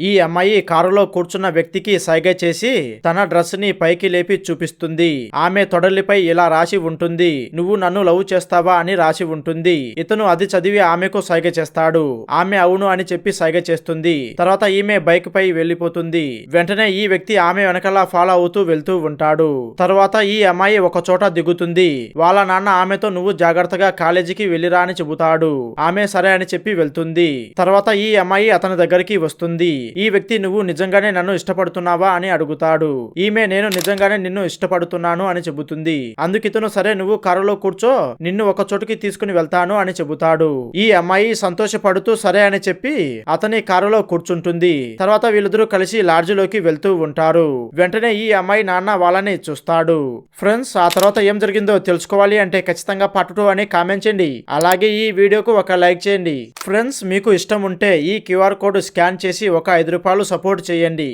ఈ అమ్మాయి కారులో కూర్చున్న వ్యక్తికి సైగ చేసి తన డ్రెస్ని పైకి లేపి చూపిస్తుంది. ఆమె తొడలిపై ఇలా రాసి ఉంటుంది. నువ్వు నన్ను లవ్ చేస్తావా? అని రాసి ఉంటుంది. ఇతను అది చదివి ఆమెకు సైగ చేస్తాడు. ఆమె అవును అని చెప్పి సైగ చేస్తుంది. తర్వాత ఈమె బైక్ పై వెళ్ళిపోతుంది వెంటనే ఈ వ్యక్తి ఆమె వెనకాల ఫాలో అవుతూ వెళ్తూ ఉంటాడు. తర్వాత ఈ అమ్మాయి ఒక చోట దిగుతుంది. వాళ్ళ నాన్న ఆమెతో నువ్వు జాగ్రత్తగా కాలేజీకి వెళ్ళిరా అని చెబుతాడు. ఆమె సరే అని చెప్పి వెళ్తుంది. తర్వాత ఈ అమ్మాయి అతని దగ్గరికి వస్తుంది. ఈ వ్యక్తి నువ్వు నిజంగానే నన్ను ఇష్టపడుతున్నావా అని అడుగుతాడు. ఈమె నేను నిజంగానే నిన్ను ఇష్టపడుతున్నాను అని చెబుతుంది. అందుకితను సరే నువ్వు కారులో కూర్చో నిన్ను ఒక చోటుకి తీసుకుని వెళ్తాను అని చెబుతాడు. ఈ అమ్మాయి సంతోషపడుతూ సరే అని చెప్పి అతని కారులో కూర్చుంటుంది. తర్వాత వీళ్ళిద్దరూ కలిసి లాడ్జిలోకి వెళ్తూ ఉంటారు. వెంటనే ఈ అమ్మాయి నాన్న వాళ్ళని చూస్తాడు. ఫ్రెండ్స్ ఆ తర్వాత ఏం జరిగిందో తెలుసుకోవాలి అంటే ఖచ్చితంగా పట్టుటు అని కామెంట్ చేయండి. అలాగే ఈ వీడియోకు ఒక లైక్ చేయండి. ఫ్రెండ్స్ మీకు ఇష్టం ఉంటే ఈ క్యూఆర్ కోడ్ స్కాన్ చేసి ఒక ఐదు రూపాయలు సపోర్ట్ చేయండి.